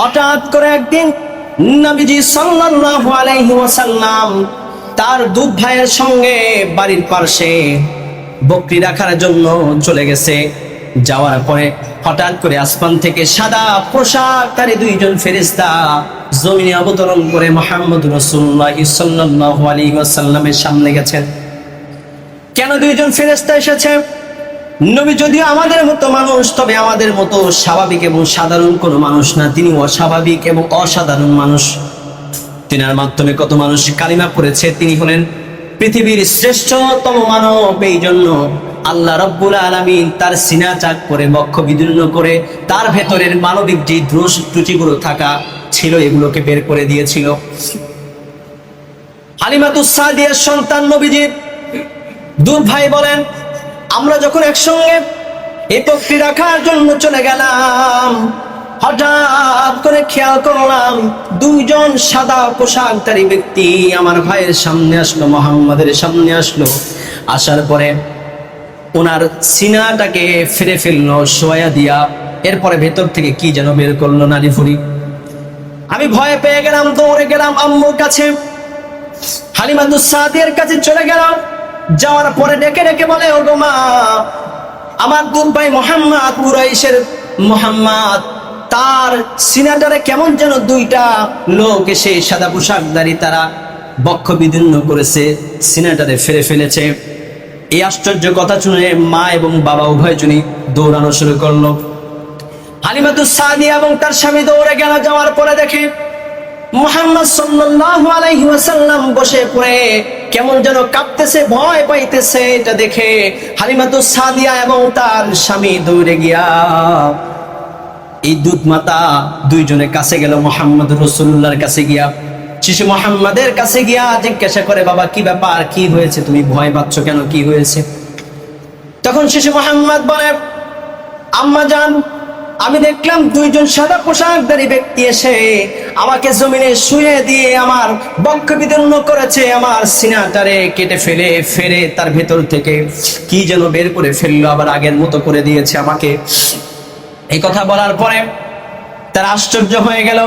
হঠাৎ করে একদিন নবীজি সাল্লাল্লাহু আলাইহি ওয়াসাল্লাম তার দুধ ভাইয়ের সঙ্গে বাড়ির পাশে বকরি রাখার জন্য চলে গেছে। যাওয়ার পরে হঠাৎ করে আসমান থেকে সাদা পোশাক পোশাকধারী দুইজন ফেরেশতা জমিনে অবতরণ করে মোহাম্মদ রসুল্লাহ সাল্লাল্লাহু আলাইহি ওয়াসাল্লামের সামনে গেছেন। কেন দুইজন ফেরেশতা এসেছে? নবী, যদিও আমাদের মতো মানুষ, তবে আমাদের মতো স্বাভাবিক এবং সাধারণ কোনো মানুষ না। তিনি অস্বাভাবিক এবং অসাধারণ মানুষ। তিনার মাধ্যমে কত মানুষ কালিমা পড়েছে, তিনি হলেন পৃথিবীর শ্রেষ্ঠতম মানব। এই জন্য আল্লাহ রব্বুল আলমিন তার সিনা চাক করে, বক্ষ বিদীর্ণ করে, তার ভেতরের মানবিক যে দোষ ত্রুটিগুলো থাকা ছিল, এগুলোকে বের করে দিয়েছিল। হালিমাতুসাদিয়ার সন্তান নবীজির দুধ ভাই বলেন আমরা যখন একসঙ্গে এই পক্ষী রাখার জন্য চলে গেলাম, হঠাৎ করে খেয়াল করলাম দুইজন সাদা পোশাকধারী ব্যক্তি আমার ভাইয়ের সামনে আসলো, মোহাম্মদের সামনে আসলো। আসার পরে ওনার সিনাটাকে ফিরে ফেলল সোয়া দিয়া এরপরে ভেতর থেকে কি যেন বের করল নারী ফুরি আমি ভয় পেয়ে গেলাম, দৌড়ে গেলাম, আম্মুর কাছে হালিমাদুস সাদের কাছে চলে গেলাম। যাওয়ার পরে ডেকে ডেকে বলে ও গো মা, আমার দুধ ভাই মোহাম্মদ কুরাইশের মোহাম্মদ, তার সিনাটারে কেমন যেন দুইটা লোক এসে সাদা পোশাকদারি তারা বক্ষ বিদীর্ণ করেছে, সিনাটারে ফেলে ফেলেছে। এই আশ্চর্য কথা শুনে মা এবং বাবা উভয়জনই দৌড়ানো শুরু করল। হালিমাতুস সাদিয়া এবং তার স্বামী দৌড়ে গেল, যাওয়ার পরে দেখে মুহাম্মদ সাল্লাল্লাহু আলাইহি ওয়াসাল্লাম বসে পড়ে, কেমন যেন কাঁপতেছে, ভয় পাইতেছে এটা দেখে। হালিমাতুস সাদিয়া এবং তার স্বামী দৌড়ে গিয়া এই দুধ মাতা দুইজনে কাছে গেল, মোহাম্মদ রসুল্লাহর কাছে গিয়া। শিশু মোহাম্মদের কাছে গিয়া জিজ্ঞাসা করে, বাবা, কি ব্যাপার? কি হয়েছে? তুমি ভয় পাচ্ছ কেন? কি হয়েছে? তখন শিশু মোহাম্মদ বলে, আম্মা জান আমি দেখলাম দুইজন সাদা পোশাকধারী ব্যক্তি এসে আমাকে জমিনে শুয়ে দিয়ে আমার বক্ষ বিদীর্ণ করেছে, আমার সিনাটারে কেটে ফেলে ফেরে তার ভেতর থেকে কি যেন বের করে ফেলল, আবার আগের মতো করে দিয়েছে আমাকে। এই কথা বলার পরে তার আশ্চর্য হয়ে গেল